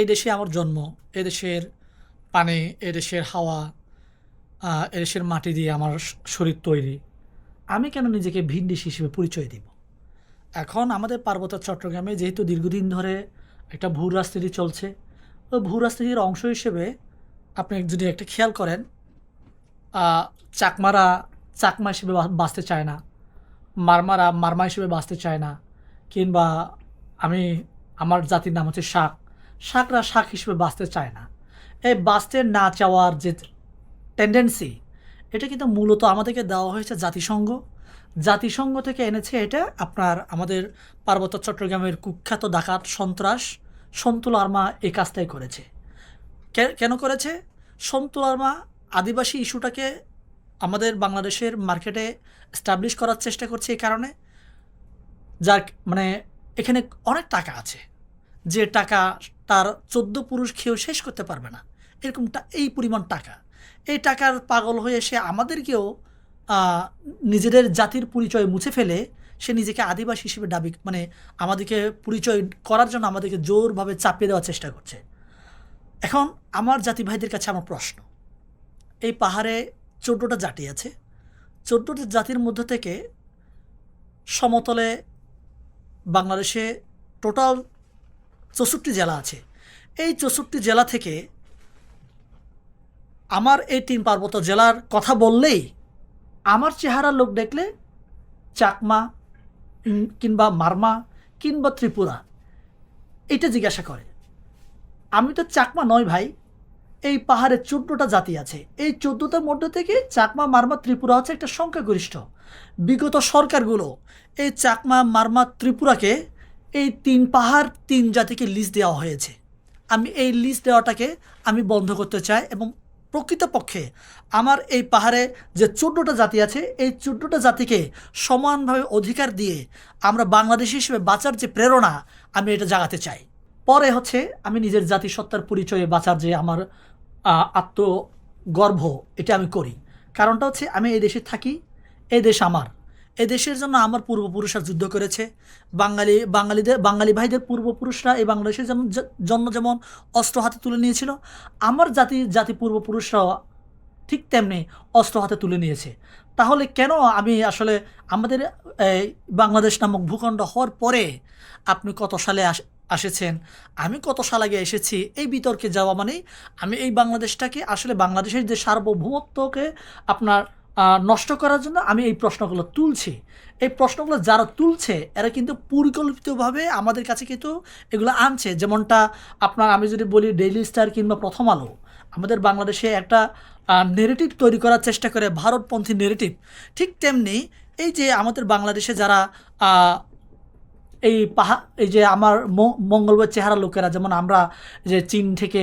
এই দেশে আমার জন্ম এদেশের পানি এদেশের হাওয়া এদেশের মাটি দিয়ে আমার শরীর তৈরি। আমি কেন নিজেকে ভিনদেশি হিসেবে পরিচয় দিব? এখন আমাদের পার্বত্য চট্টগ্রামে যেহেতু দীর্ঘদিন ধরে একটা ভূ রাজনীতি চলছে ওই ভূ রাজনীতির অংশ হিসেবে আপনি যদি একটা খেয়াল করেন চাকমারা, চাকমা হিসেবে বাঁচতে চায় না, মারমারা, মারমা হিসেবে বাঁচতে চায় না, কিংবা আমি, আমার জাতির নাম হচ্ছে শাক শাকরা শাক হিসেবে বাঁচতে চায় না। এই বাঁচতে না চাওয়ার যে টেন্ডেন্সি এটা কিন্তু মূলত আমাদেরকে দেওয়া হয়েছে জাতিসংঘ। জাতিসংঘ থেকে এনেছে এটা আপনার আমাদের পার্বত্য চট্টগ্রামের কুখ্যাত ডাকাত সন্ত্রাস সন্তুল আর্মা এই কাজটাই করেছে। কেন করেছে? সন্তুল আর্মা আদিবাসী ইস্যুটাকে আমাদের বাংলাদেশের মার্কেটে স্টাবলিশ করার চেষ্টা করছে এই কারণে। যার মানে এখানে অনেক টাকা আছে। যে টাকা তার চোদ্দ পুরুষ খেয়েও শেষ করতে পারবে না। এরকমটা, এই পরিমাণ টাকা। এই টাকার পাগল হয়ে সে আমাদেরকেও নিজেদের জাতির পরিচয় মুছে ফেলে সে নিজেকে আদিবাসী হিসেবে দাবি মানে আমাদেরকে পরিচয় করার জন্য আমাদেরকে জোরভাবে চাপিয়ে দেওয়ার চেষ্টা করছে। এখন আমার জাতি ভাইদের কাছে আমার প্রশ্ন। এই পাহাড়ে চোদ্দোটা জাতি আছে। চোদ্দোটা জাতির মধ্য থেকে সমতলে বাংলাদেশে টোটাল চৌষট্টি জেলা আছে। এই চৌষট্টি জেলা থেকে আমার এই তিন পার্বত্য জেলার কথা বললেই আমার চেহারার লোক দেখলে চাকমা কিংবা মারমা, কিংবা ত্রিপুরা, এটা জিজ্ঞাসা করে। আমি তো চাকমা নয় ভাই, এই পাহাড়ে চোদ্দোটা জাতি আছে। এই চোদ্দোটার মধ্যে থেকে চাকমা, মারমা, ত্রিপুরা হচ্ছে একটা সংখ্যাগরিষ্ঠ। বিগত সরকারগুলো এই চাকমা, মারমা, ত্রিপুরাকে এই তিন পাহাড়, তিন জাতিকে লিস্ট দেওয়া হয়েছে। আমি এই লিস্ট দেওয়াটাকে আমি বন্ধ করতে চাই এবং প্রকৃতপক্ষে আমার এই পাহাড়ে যে চোদ্দোটা জাতি আছে, এই চোদ্দোটা জাতিকে সমানভাবে অধিকার দিয়ে আমরা বাংলাদেশি হিসেবে বাঁচার যে প্রেরণা আমি এটা জাগাতে চাই। পরে হচ্ছে আমি নিজের জাতিসত্তার পরিচয়ে বাঁচার যে আমার আত্মগর্ভ, এটা আমি করি। কারণটা হচ্ছে আমি এই দেশে থাকি, এই দেশ আমার। এই দেশের জন্য আমার পূর্বপুরুষরা যুদ্ধ করেছে। বাঙালি, বাঙালিদের, বাঙালি ভাইদের পূর্বপুরুষরা এই বাংলাদেশের যেমন জন্য যেমন অস্ত্র হাতে তুলে নিয়েছিল, আমার জাতি জাতি পূর্বপুরুষরাও ঠিক তেমনি অস্ত্র হাতে তুলে নিয়েছে। তাহলে কেন আমি আসলে আমাদের বাংলাদেশ নামক ভূখণ্ড হওয়ার পরে আপনি কত সালে আস- এসেছেন আমি কত সাল আগে এসেছি? এই বিতর্কে যাওয়া মানেই আমি এই বাংলাদেশটাকে আসলে বাংলাদেশের যে সার্বভৌমত্বকে আপনার নষ্ট করার জন্য আমি এই প্রশ্নগুলো তুলছি। এই প্রশ্নগুলো যারা তুলছে, এরা কিন্তু পরিকল্পিতভাবে আমাদের কাছে কিন্তু এগুলো আনছে। যেমনটা আপনার আমি যদি বলি ডেইলি স্টার কিংবা প্রথম আলো। আমাদের বাংলাদেশে একটা নেগেটিভ তৈরি করার চেষ্টা করে, ভারতপন্থী নেগেটিভ ঠিক তেমনি এই যে আমাদের বাংলাদেশে যারা এই পাহা এই যে আমার মঙ্গলবার চেহারা লোকেরা যেমন আমরা যে চীন থেকে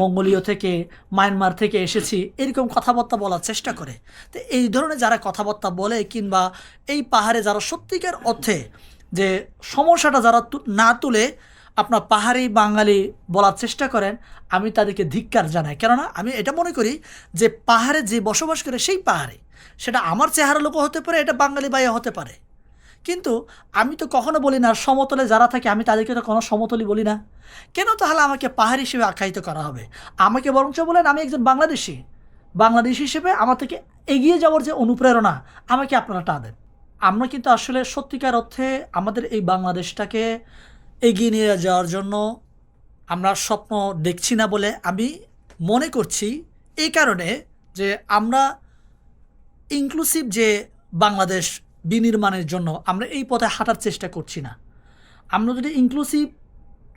মঙ্গোলীয় থেকে মায়ানমার থেকে এসেছি এরকম কথাবার্তা বলার চেষ্টা করে। তো এই ধরনের যারা কথাবার্তা বলে কিংবা এই পাহাড়ে যারা সত্যিকার অর্থে যে সমস্যাটা যারা না তুলে আপনার পাহাড়ি বাঙালি বলার চেষ্টা করেন আমি তাদেরকে ধিক্কার জানাই। কেননা আমি এটা মনে করি যে পাহাড়ে যে বসবাস করে সেই পাহাড়ে সেটা আমার চেহারা লোকও হতে পারে এটা বাঙালি বাইয়া হতে পারে। কিন্তু আমি তো কখনো বলি না, সমতলে যারা থাকে আমি তাদেরকে তো কোনো সমতলই বলি না। কেন তাহলে আমাকে পাহাড় হিসেবে আখ্যায়িত করা হবে? আমাকে বরঞ্চ বলেন, আমি একজন বাংলাদেশি। বাংলাদেশি হিসেবে আমার থেকে এগিয়ে যাওয়ার যে অনুপ্রেরণা, আমাকে আপনারা টা দেন। আমরা কিন্তু আসলে সত্যিকার অর্থে আমাদের এই বাংলাদেশটাকে এগিয়ে নিয়ে যাওয়ার জন্য আমরা স্বপ্ন দেখছি না বলে আমি মনে করছি। এই কারণে যে আমরা ইনক্লুসিভ যে বাংলাদেশ বিনির্মাণের জন্য আমরা এই পথে হাঁটার চেষ্টা করছি না। আমরা যদি ইনক্লুসিভ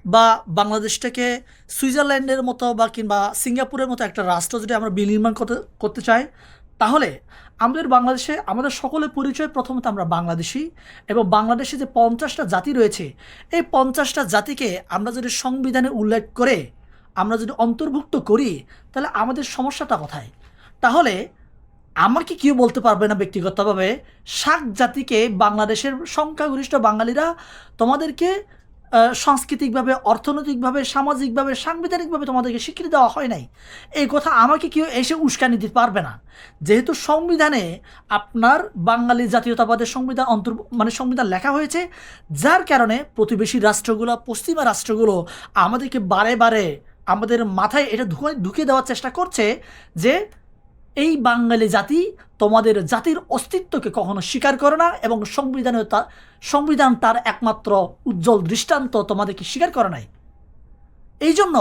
বা বাংলাদেশটাকে সুইজারল্যান্ডের মতো বা কিংবা সিঙ্গাপুরের মতো একটা রাষ্ট্র যদি আমরা বিনির্মাণ করতে করতে চাই, তাহলে আমাদের বাংলাদেশে, আমাদের সকলের পরিচয় প্রথমত আমরা বাংলাদেশি এবং বাংলাদেশে যে পঞ্চাশটা জাতি রয়েছে, এই পঞ্চাশটা জাতিকে আমরা যদি সংবিধানে উল্লেখ করে আমরা যদি অন্তর্ভুক্ত করি, তাহলে আমাদের সমস্যাটা কোথায়? তাহলে আমাকে কেউ বলতে পারবে না ব্যক্তিগতভাবে? শাক জাতিকে বাংলাদেশের সংখ্যাগরিষ্ঠ বাঙালিরা তোমাদেরকে সাংস্কৃতিকভাবে, অর্থনৈতিকভাবে, সামাজিকভাবে, সাংবিধানিকভাবে তোমাদেরকে স্বীকৃতি দেওয়া হয় নাই। এই কথা আমাকে কেউ এসে উস্কানি দিতে পারবে না। যেহেতু সংবিধানে আপনার বাঙালি জাতীয়তাবাদের সংবিধান অন্তর মানে সংবিধান লেখা হয়েছে, যার কারণে প্রতিবেশী রাষ্ট্রগুলো, পশ্চিমা রাষ্ট্রগুলো আমাদেরকে বারে বারে আমাদের মাথায় এটা ঢুকে দেওয়ার চেষ্টা করছে যে এই বাঙালি জাতি তোমাদের জাতির অস্তিত্বকে কখনো স্বীকার করে না এবং সংবিধানে তার সংবিধান তার একমাত্র উজ্জ্বল দৃষ্টান্ত তোমাদেরকে স্বীকার করে নাই। এই জন্য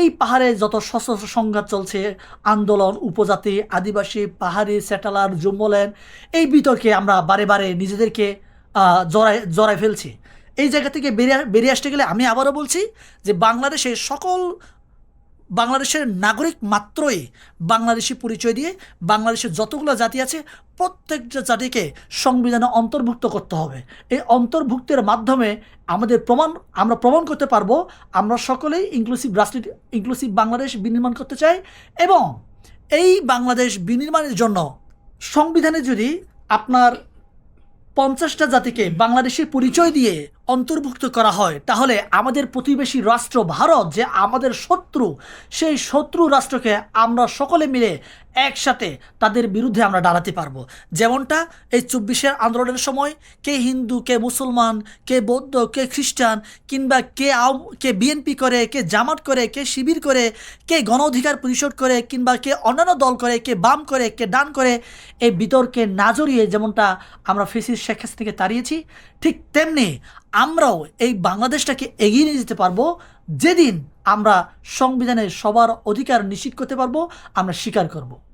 এই পাহাড়ে যত সশস্ত্র সংঘাত চলছে, আন্দোলন, উপজাতি, আদিবাসী, পাহাড়ি স্যাটেলার জুম্বলেন এই বিতর্কে আমরা বারে বারে নিজেদেরকে জড়ায় জড়ায় ফেলছি। এই জায়গা থেকে বেরিয়ে বেরিয়ে আসতে গেলে আমি আবারও বলছি যে বাংলাদেশে সকল বাংলাদেশের নাগরিক মাত্রই বাংলাদেশি পরিচয় দিয়ে বাংলাদেশের যতগুলো জাতি আছে, প্রত্যেকটা জাতিকে সংবিধানে অন্তর্ভুক্ত করতে হবে। এই অন্তর্ভুক্তের মাধ্যমে আমাদের প্রমাণ, আমরা প্রমাণ করতে পারব, আমরা সকলেই ইনক্লুসিভ রাষ্ট্র ইনক্লুসিভ বাংলাদেশ বিনির্মাণ করতে চাই এবং এই বাংলাদেশ বিনির্মাণের জন্য সংবিধানে যদি আপনার পঞ্চাশটা জাতিকে বাংলাদেশের পরিচয় দিয়ে অন্তর্ভুক্ত করা হয়। তাহলে আমাদের প্রতিবেশী রাষ্ট্র ভারত যে আমাদের শত্রু, সেই শত্রু রাষ্ট্রকে আমরা সকলে মিলে একসাথে তাদের বিরুদ্ধে আমরা দাঁড়াতে পারব। যেমনটা এই চব্বিশের আন্দোলনের সময় কে হিন্দু, কে মুসলমান, কে বৌদ্ধ, কে খ্রিস্টান কিংবা কে আও, কে বিএনপি করে, কে জামাত করে, কে শিবির করে, কে গণ অধিকার পরিষদ করে কিংবা কে অন্যান্য দল করে, কে বাম করে, কে ডান করে, এই বিতর্কে না জড়িয়ে যেমনটা আমরা ফেসিস শেখ হাসিনাকে তাড়িয়েছি, ঠিক তেমনি আমরাও এই বাংলাদেশটাকে এগিয়ে নিয়ে যেতে পারব। যেদিন আমরা সংবিধানের সবার অধিকার নিশ্চিত করতে পারব, আমরা স্বীকার করব।